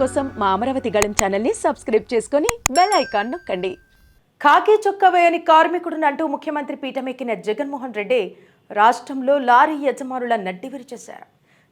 కోసం మా అమరావతి గళం ఛానల్ని సబ్స్క్రైబ్ చేసుకొని బెల్ ఐకాన్ నొక్కండి. ఖాకీ చొక్కా వేయని కార్మికుడినంటూ ముఖ్యమంత్రి పీఠమెక్కిన జగన్మోహన్ రెడ్డి రాష్ట్రంలో లారీ యజమానుల నడ్డి విరిచేశారు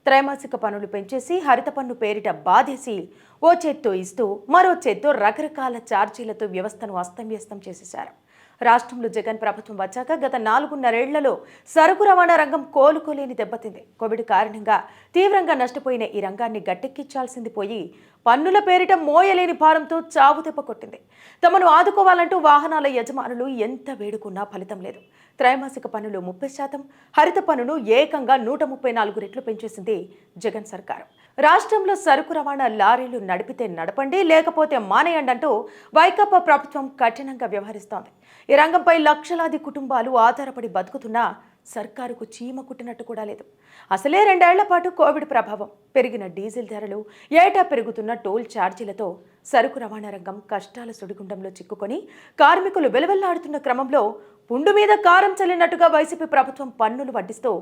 త్రైమాసిక పనులు పెంచేసి హరిత పన్ను పేరిట బాధేసి ఓ చేత్తో ఇస్తూ మరో చేత్తో రకరకాల ఛార్జీలతో వ్యవస్థను అస్తవ్యస్తం చేసేశారు. రాష్ట్రంలో జగన్ ప్రభుత్వం వచ్చాక గత నాలుగున్నరేళ్ళలో సరుకు రవాణా రంగం కోలుకోలేని దెబ్బతింది. కోవిడ్ కారణంగా తీవ్రంగా నష్టపోయిన ఈ రంగాన్ని గట్టెక్కించాల్సింది పోయి పన్నుల పేరిట మోయలేని భారంతో చావు దెబ్బ కొట్టింది. తమను ఆదుకోవాలంటూ వాహనాల యజమానులు ఎంత వేడుకున్నా ఫలితం లేదు. త్రైమాసిక పన్నులు ముప్పై శాతం హరిత పన్నును ఏకంగా నూట ముప్పై నాలుగు రెట్లు పెంచేసింది జగన్ సర్కారు. రాష్ట్రంలో సరుకు రవాణా లారీలు నడిపితే నడపండి లేకపోతే మానేయండి అంటూ వైకాపా ప్రభుత్వం కఠినంగా వ్యవహరిస్తోంది. ఈ రంగంపై లక్షలాది కుటుంబాలు ఆధారపడి బతుకుతున్నా సర్కారుకు చీమ కుట్టినట్టు కూడా లేదు. అసలే రెండేళ్ళ పాటు కోవిడ్ ప్రభావం పెరిగిన డీజిల్ ధరలు ఏటా పెరుగుతున్న టోల్ ఛార్జీలతో సరుకు రవాణా రంగం కష్టాల సుడిగుండంలో చిక్కుకొని కార్మికులు వెలువెల్లాడుతున్న క్రమంలో పుండు మీద కారం చల్లినట్టుగా వైసీపీ ప్రభుత్వం పన్నులు వడ్డిస్తూ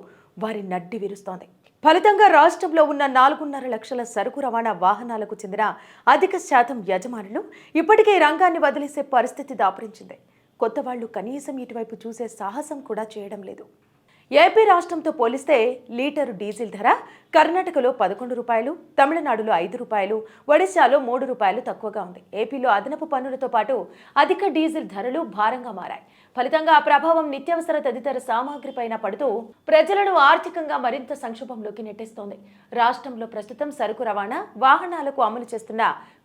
వారి నడ్డి విరుస్తోంది. ఫలితంగా రాష్ట్రంలో ఉన్న నాలుగున్నర లక్షల సరుకు రవాణా వాహనాలకు చెందిన అధిక శాతం యజమానులు ఇప్పటికే రంగాన్ని వదిలేసే పరిస్థితి దాపరించింది. కొత్త వాళ్ళు కనీసం ఇటువైపు చూసే సాహసం కూడా చేయడం లేదు. ఏపీ రాష్ట్రంతో పోలిస్తే లీటరు డీజిల్ ధర కర్ణాటకలో పదకొండు రూపాయలు తమిళనాడులో ఐదు రూపాయలు ఒడిశాలో మూడు రూపాయలు తక్కువగా ఉంది. ఏపీలో అదనపు పన్నులతో పాటు అధిక డీజిల్ ధరలు భారంగా మారాయి. ఫలితంగా ఆ ప్రభావం నిత్యావసర తదితర సామాగ్రిపైన పడుతూ ప్రజలను ఆర్థికంగా మరింత సంక్షోభంలోకి నెట్టేస్తోంది. రాష్ట్రంలో ప్రస్తుతం సరుకు రవాణా వాహనాలకు అమలు చేస్తున్న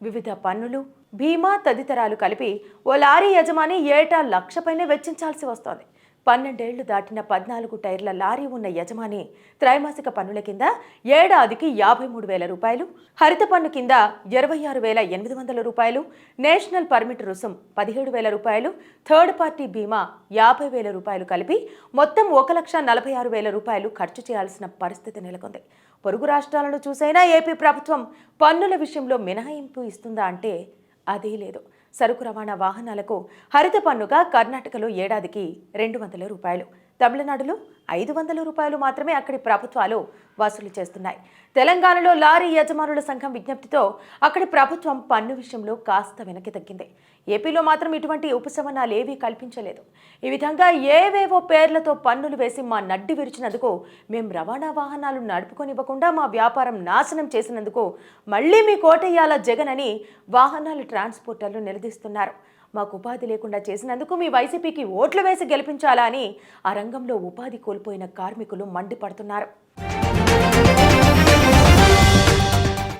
వివిధ పన్నులు బీమా తదితరాలు కలిపి ఓ లారీ యజమాని ఏటా లక్ష పైనే వెచ్చించాల్సి వస్తోంది. పన్నెండేళ్ళు దాటిన పద్నాలుగు టైర్ల లారీ ఉన్న యజమాని త్రైమాసిక పన్నుల కింద ఏడాదికి యాభై మూడు వేల రూపాయలు హరిత పన్ను కింద ఇరవై ఆరు వేల ఎనిమిది వందల రూపాయలు నేషనల్ పర్మిట్ రుసుం పదిహేడు వేల రూపాయలు థర్డ్ పార్టీ బీమా యాభై వేల రూపాయలు కలిపి మొత్తం ఒక లక్ష నలభై ఆరు వేల రూపాయలు ఖర్చు చేయాల్సిన పరిస్థితి నెలకొంది. పొరుగు రాష్ట్రాలను చూసైనా ఏపీ ప్రభుత్వం పన్నుల విషయంలో మినహాయింపు ఇస్తుందా అంటే అదే లేదు. సరుకు రవాణా వాహనాలకు హరిత పన్నుగా కర్ణాటకలో ఏడాదికి రెండు వందల రూపాయలు. తమిళనాడులో ఐదు వందల రూపాయలు మాత్రమే అక్కడి ప్రభుత్వాలు వసూలు చేస్తున్నాయి. తెలంగాణలో లారీ యజమానుల సంఘం విజ్ఞప్తితో అక్కడి ప్రభుత్వం పన్ను విషయంలో కాస్త వెనక్కి తగ్గింది. ఏపీలో మాత్రం ఇటువంటి ఉపశమనాలు ఏవీ కల్పించలేదు. ఈ విధంగా ఏవేవో పేర్లతో పన్నులు వేసి మా నడ్డి విరిచినందుకు మేము రవాణా వాహనాలు నడుపుకొనివ్వకుండా మా వ్యాపారం నాశనం చేసినందుకు మళ్ళీ మీ కోటయ్యాల జగన్ అని వాహనాల ట్రాన్స్పోర్టర్లు నిలదీస్తున్నారు. మాకు ఉపాధి లేకుండా చేసినందుకు మీ వైసీపీకి ఓట్లు వేసి గెలిపించాలా అని ఆ రంగంలో ఉపాధి కోల్పోయిన కార్మికులు మండిపడుతున్నారు.